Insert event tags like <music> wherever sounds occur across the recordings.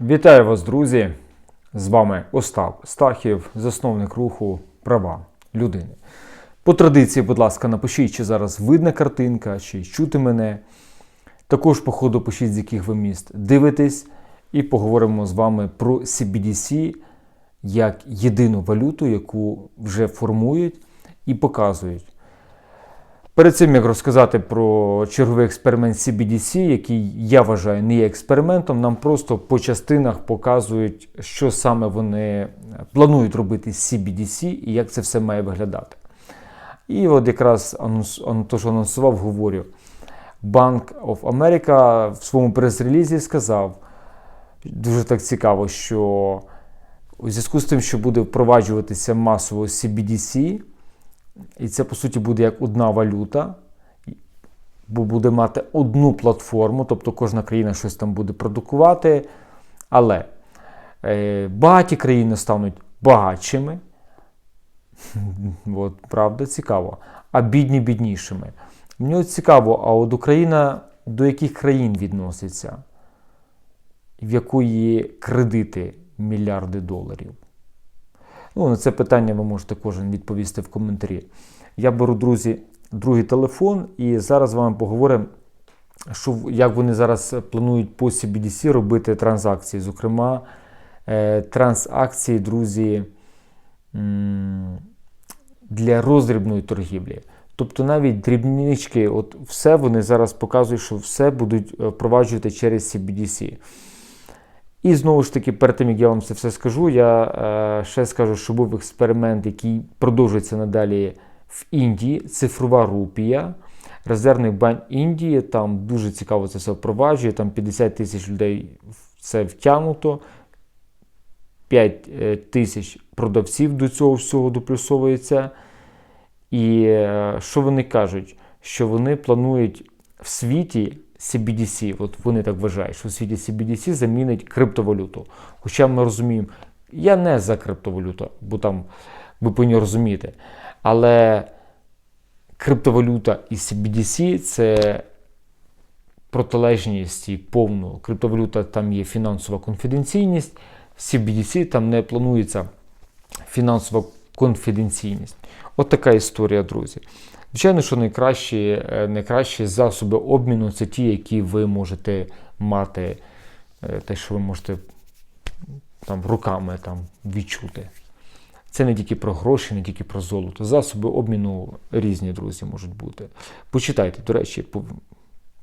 Вітаю вас, друзі! З вами Остап Стахів, засновник руху Права людини. По традиції, будь ласка, напишіть, чи зараз видна картинка, чи чути мене. Також, по ходу, пишіть, з яких ви міст дивитесь, і поговоримо з вами про CBDC як єдину валюту, яку вже формують і показують. Перед цим як розказати про черговий експеримент CBDC, який я вважаю не є експериментом, нам просто по частинах показують, що саме вони планують робити з CBDC і як це все має виглядати. І от якраз то, що анонсував, говорю. Bank of America в своєму прес-релізі сказав, дуже так цікаво, що у зв'язку з тим, що буде впроваджуватися масово CBDC, і це, по суті, буде як одна валюта, бо буде мати одну платформу, тобто кожна країна щось там буде продукувати. Але е, багаті країни стануть багатшими. От, правда, цікаво. А бідні біднішими. Мені цікаво, а от Україна до яких країн відноситься, в якої кредити мільярди доларів? Ну, на це питання ви можете кожен відповісти в коментарі. Я беру, друзі, другий телефон і зараз з вами поговоримо, що, як вони зараз планують по CBDC робити транзакції. Зокрема, е, транзакції, друзі, для роздрібної торгівлі. Тобто навіть дрібнички, от все вони зараз показують, що все будуть е, впроваджувати через CBDC. І знову ж таки, перед тим, як я вам це все скажу, я е, ще скажу, що був експеримент, який продовжується надалі в Індії, цифрова рупія. Резервний банк Індії, там дуже цікаво це все впроваджує, там 50 тисяч людей це втягнуто, 5 е, тисяч продавців до цього всього доплюсовується. І е, що вони кажуть? Що вони планують в світі CBDC, от вони так вважають, що в світі CBDC замінить криптовалюту. Хоча ми розуміємо, я не за криптовалюту, бо там ви повинні розуміти. Але криптовалюта і CBDC це протилежність і повну. Криптовалюта там є фінансова конфіденційність, в CBDC там не планується фінансова конфіденційність. От така історія, друзі. Звичайно, що найкращі е, найкращі засоби обміну це ті, які ви можете мати, е, те, що ви можете там, руками там, відчути. Це не тільки про гроші, не тільки про золото. Засоби обміну різні, друзі, можуть бути. Почитайте, до речі,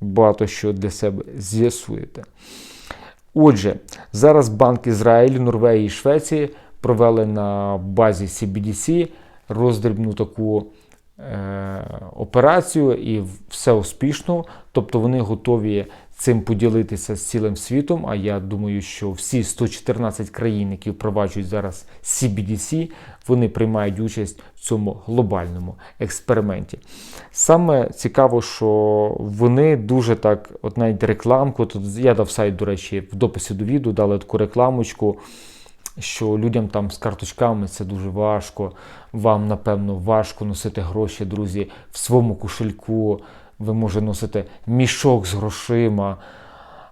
багато що для себе з'ясуєте. Отже, зараз Банк Ізраїлю, Норвегії і Швеції провели на базі CBDC роздрібну таку операцію і все успішно. Тобто вони готові цим поділитися з цілим світом. А я думаю, що всі 114 країн, які впроваджують зараз CBDC, вони приймають участь в цьому глобальному експерименті. Саме цікаво, що вони дуже так, от навіть рекламку, тут я дав сайт, до речі, в дописі до відео дали таку рекламочку що людям там з карточками це дуже важко. Вам, напевно, важко носити гроші, друзі, в своєму кошельку. Ви можете носити мішок з грошима.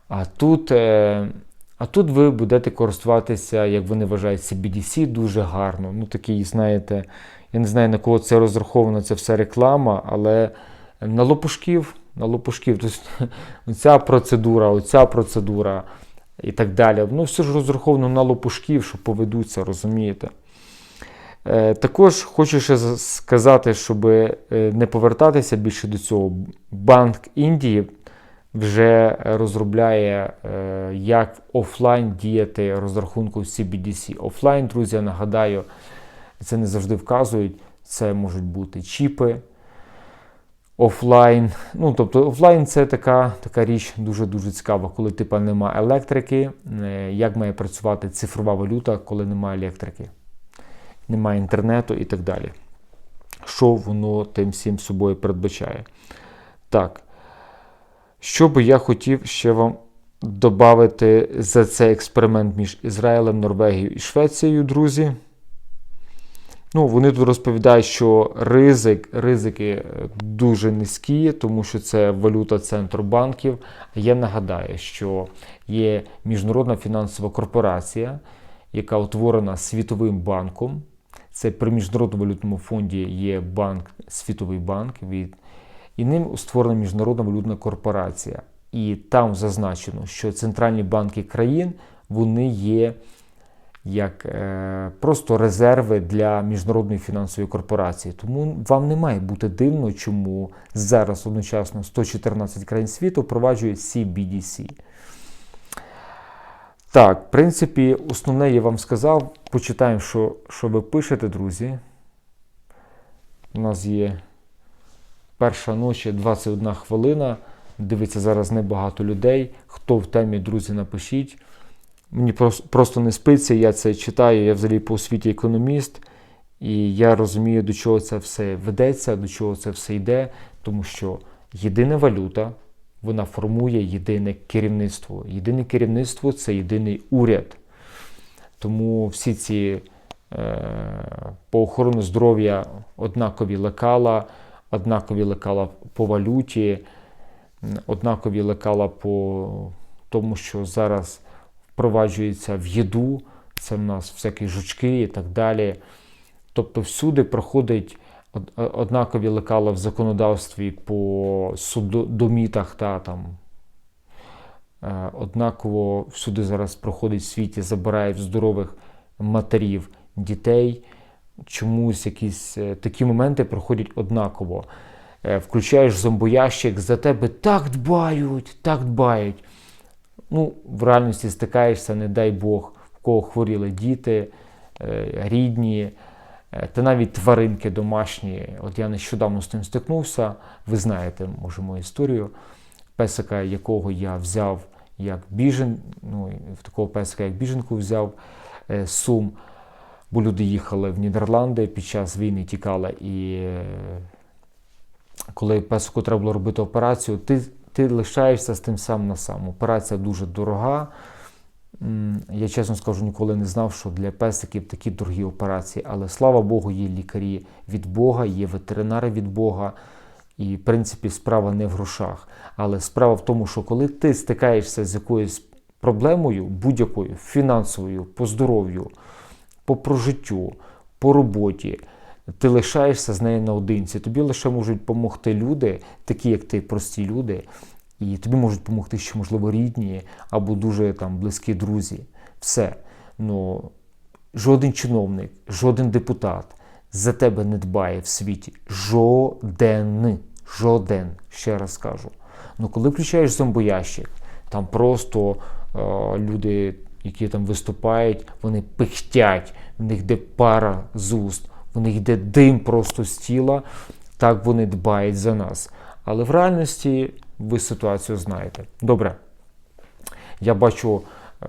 А тут е, а тут ви будете користуватися, як вони вважають, CBDC дуже гарно. Ну, такий, знаєте, я не знаю, на кого це розраховано, це все реклама, але на лопушків, на лопушків, тобто <laughs> оця процедура, оця процедура і так далі. Ну, все ж розраховано на лопушків, що поведуться, розумієте. Е, також хочу ще сказати, щоб е, не повертатися більше до цього. Банк Індії вже розробляє, е, як офлайн діяти розрахунку CBDC. Офлайн, друзі, я нагадаю, це не завжди вказують. Це можуть бути чіпи офлайн. Ну, тобто офлайн це така така річ дуже-дуже цікава, коли типа нема електрики. Е, як має працювати цифрова валюта, коли немає електрики, немає інтернету і так далі. Що воно тим всім собою передбачає? Так. Що би я хотів ще вам додати за цей експеримент між Ізраїлем, Норвегією і Швецією, друзі? Ну, вони тут розповідають, що ризик, ризики е, дуже низькі, тому що це валюта центробанків. Я нагадаю, що є міжнародна фінансова корпорація, яка утворена Світовим банком. Це при Міжнародному валютному фонді є банк, Світовий банк, від, і ним створена Міжнародна валютна корпорація. І там зазначено, що центральні банки країн вони є як е, просто резерви для міжнародної фінансової корпорації. Тому вам не має бути дивно, чому зараз одночасно 114 країн світу впроваджують CBDC. Так, в принципі, основне я вам сказав. Почитаємо, що, що ви пишете, друзі. У нас є перша ночі, 21 хвилина. Дивиться зараз небагато людей. Хто в темі, друзі, напишіть. Мені просто не спиться, я це читаю, я взагалі по освіті економіст, і я розумію, до чого це все ведеться, до чого це все йде, тому що єдина валюта вона формує єдине керівництво. Єдине керівництво це єдиний уряд. Тому всі ці е, по охорону здоров'я однакові лекала, однакові лекала по валюті, однакові лекала по тому, що зараз впроваджується в їду, це в нас всякі жучки і так далі. Тобто всюди проходить однакові лекала в законодавстві по судомітах та там. Е, однаково всюди зараз проходить в світі, забирають здорових матерів дітей. Чомусь якісь е, такі моменти проходять однаково. Е, включаєш зомбоящик, за тебе так дбають, так дбають ну, в реальності стикаєшся, не дай Бог, в кого хворіли діти, е, рідні, е, та навіть тваринки домашні. От я нещодавно з тим стикнувся. Ви знаєте, може, мою історію, песика, якого я взяв як біжен, ну, в такого песика, як біженку взяв е, сум. Бо люди їхали в Нідерланди під час війни тікали, і коли песику треба було робити операцію, ти ти лишаєшся з тим сам на сам. Операція дуже дорога. Я чесно скажу, ніколи не знав, що для песиків такі дорогі операції. Але слава Богу, є лікарі від Бога, є ветеринари від Бога. І, в принципі, справа не в грошах. Але справа в тому, що коли ти стикаєшся з якоюсь проблемою, будь-якою фінансовою, по здоров'ю, по прожиттю, по роботі ти лишаєшся з нею наодинці. Тобі лише можуть допомогти люди, такі як ти, прості люди, і тобі можуть допомогти ще, можливо, рідні або дуже там близькі друзі. Все. Ну, Жоден чиновник, жоден депутат за тебе не дбає в світі. Жоден. Жоден, ще раз скажу. Ну, коли включаєш зомбоящик, там просто е, люди, які там виступають, вони пихтять, в них де пара з уст у них йде дим просто з тіла, так вони дбають за нас. Але в реальності ви ситуацію знаєте. Добре. Я бачу, е,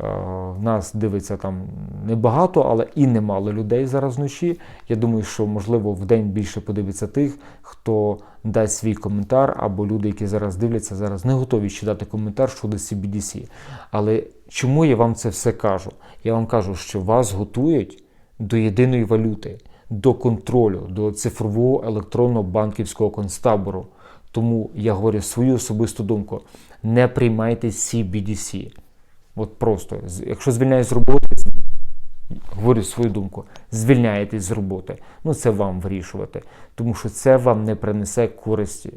нас дивиться там небагато, але і немало людей зараз вночі. Я думаю, що, можливо, в день більше подивиться тих, хто дасть свій коментар, або люди, які зараз дивляться, зараз не готові ще дати коментар щодо CBDC. Але чому я вам це все кажу? Я вам кажу, що вас готують до єдиної валюти до контролю, до цифрового електронного банківського концтабору. Тому я говорю свою особисту думку: не приймайте CBDC. От просто, якщо звільняють з роботи, говорю свою думку, звільняєтесь з роботи. Ну це вам вирішувати, тому що це вам не принесе користі.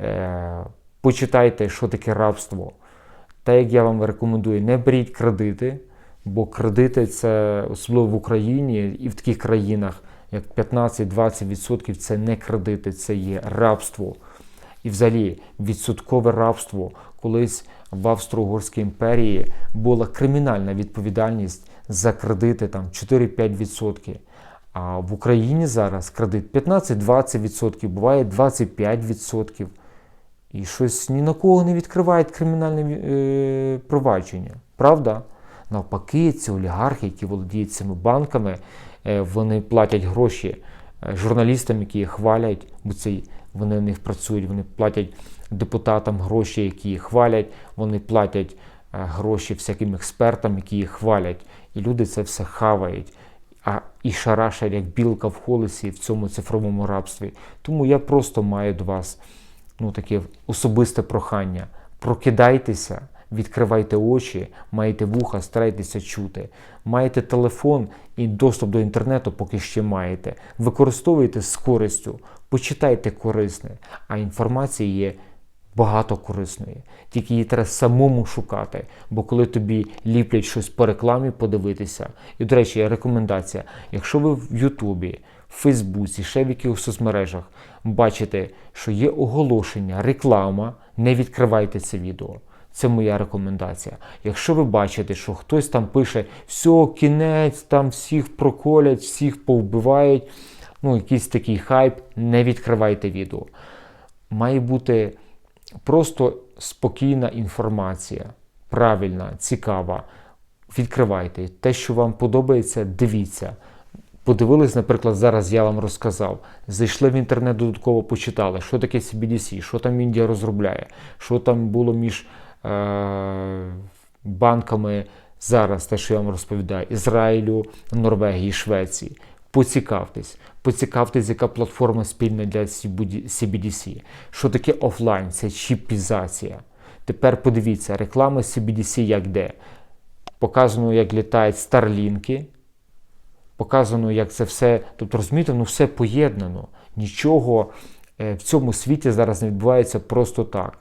Е, Почитайте, що таке рабство. Та як я вам рекомендую, не беріть кредити. Бо кредити це особливо в Україні і в таких країнах, як 15-20% це не кредити, це є рабство. І взагалі відсоткове рабство колись в Австро-Угорській імперії була кримінальна відповідальність за кредити там 4-5%. А в Україні зараз кредит 15-20%, буває 25%. І щось ні на кого не відкривають кримінальне е, провадження. Правда? Навпаки, ці олігархи, які володіють цими банками, е, вони платять гроші е, журналістам, які їх хвалять, бо це вони них працюють, вони платять депутатам гроші, які їх хвалять, вони платять е, гроші всяким експертам, які їх хвалять. І люди це все хавають. а і шарашать, як білка в холесі в цьому цифровому рабстві. Тому я просто маю до вас ну, таке особисте прохання. Прокидайтеся, відкривайте очі, маєте вуха, старайтеся чути. Маєте телефон і доступ до інтернету, поки ще маєте. Використовуйте з користю, почитайте корисне, а інформації є багато корисної. Тільки її треба самому шукати. Бо коли тобі ліплять щось по рекламі, подивитися. І, до речі, рекомендація: якщо ви в Ютубі, в Фейсбуці, ще в якихось соцмережах бачите, що є оголошення, реклама, не відкривайте це відео. Це моя рекомендація. Якщо ви бачите, що хтось там пише все, кінець, там всіх проколять, всіх повбивають, ну якийсь такий хайп, не відкривайте відео. Має бути просто спокійна інформація, правильна, цікава. Відкривайте. Те, що вам подобається, дивіться. Подивились, наприклад, зараз я вам розказав. Зайшли в інтернет, додатково почитали, що таке CBDC, що там Індія розробляє, що там було між банками зараз, те, що я вам розповідаю, Ізраїлю, Норвегії, Швеції. Поцікавтесь, поцікавтесь, яка платформа спільна для CBDC. Що таке офлайн? Це чіпізація. Тепер подивіться, реклама CBDC як де. Показано, як літають старлінки. Показано, як це все. Тобто, розумієте, ну все поєднано. Нічого в цьому світі зараз не відбувається просто так.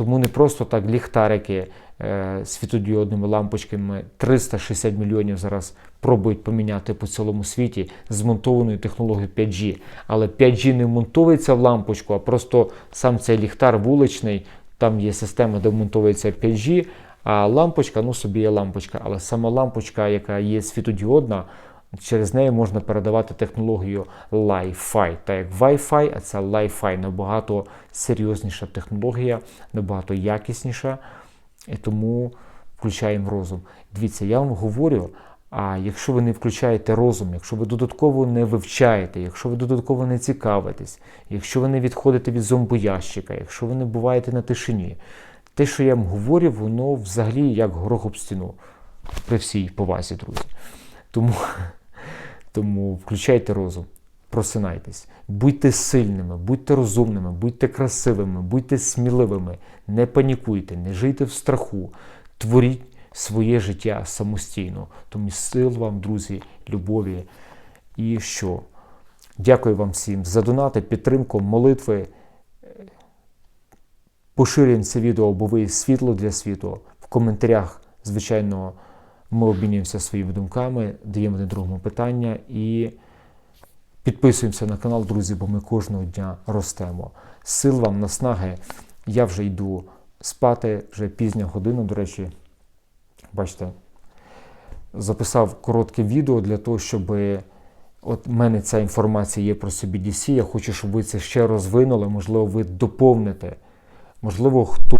Тому не просто так ліхтарики е, світодіодними лампочками 360 мільйонів зараз пробують поміняти по цілому світі змонтованою технологією 5G. Але 5G не монтується в лампочку, а просто сам цей ліхтар вуличний, там є система, де монтується 5G, а лампочка, ну собі є лампочка, але сама лампочка, яка є світодіодна, через неї можна передавати технологію Li-Fi. Так як Wi-Fi, а це Li-Fi набагато серйозніша технологія, набагато якісніша. І тому включаємо розум. Дивіться, я вам говорю. А якщо ви не включаєте розум, якщо ви додатково не вивчаєте, якщо ви додатково не цікавитесь, якщо ви не відходите від зомбоящика, якщо ви не буваєте на тишині, те, що я вам говорю, воно взагалі як горох об стіну. При всій повазі, друзі. Тому, Тому включайте розум, просинайтесь, будьте сильними, будьте розумними, будьте красивими, будьте сміливими, не панікуйте, не жийте в страху, творіть своє життя самостійно. Тому сил вам, друзі, любові. І що? Дякую вам всім за донати, підтримку, молитви. Поширюємо це відео, бо ви світло для світу. В коментарях, звичайно, ми обмінюємося своїми думками, даємо один другому питання і підписуємося на канал, друзі, бо ми кожного дня ростемо. Сил вам, наснаги. Я вже йду спати, вже пізня година, до речі, бачите, записав коротке відео для того, щоб от в мене ця інформація є про CBDC. Я хочу, щоб ви це ще розвинули, можливо, ви доповните. Можливо, хтось е,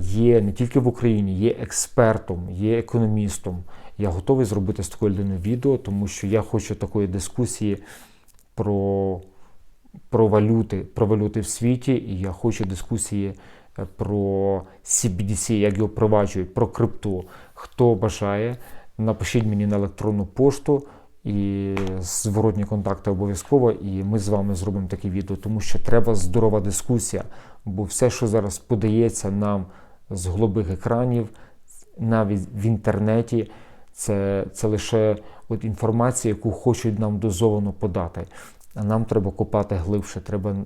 є не тільки в Україні, є експертом, є економістом. Я готовий зробити з такою людиною відео, тому що я хочу такої дискусії про про, валюти, про валюти в світі, і я хочу дискусії е, про CBDC, як його впроваджують, про крипту. Хто бажає, напишіть мені на електронну пошту. І зворотні контакти обов'язково, і ми з вами зробимо таке відео, тому що треба здорова дискусія. Бо все, що зараз подається нам з голубих екранів, навіть в інтернеті, це це лише от інформація, яку хочуть нам дозовано подати. А нам треба копати глибше, треба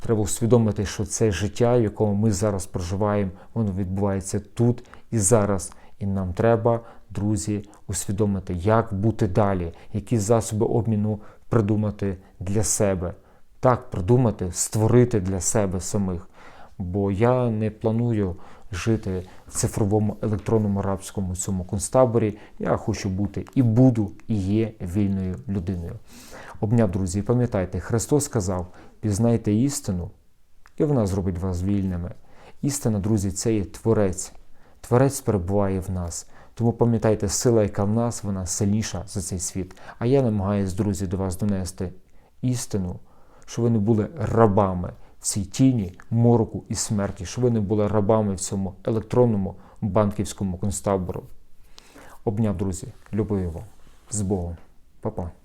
треба усвідомити, що це життя, якому ми зараз проживаємо, воно відбувається тут і зараз. І нам треба, друзі, усвідомити, як бути далі, які засоби обміну придумати для себе. Так, придумати, створити для себе самих. Бо я не планую жити в цифровому електронному арабському цьому концтаборі. Я хочу бути і буду, і є вільною людиною. Обняв, друзі, пам'ятайте, Христос сказав: пізнайте істину, і вона зробить вас вільними. Істина, друзі, це є Творець. Творець перебуває в нас. Тому пам'ятайте, сила, яка в нас, вона сильніша за цей світ. А я намагаюся, друзі, до вас донести істину, щоб ви не були рабами в цій тіні, мороку і смерті, щоб ви не були рабами в цьому електронному банківському концтабору. Обняв, друзі. Любові вам. З Богом. Па-па.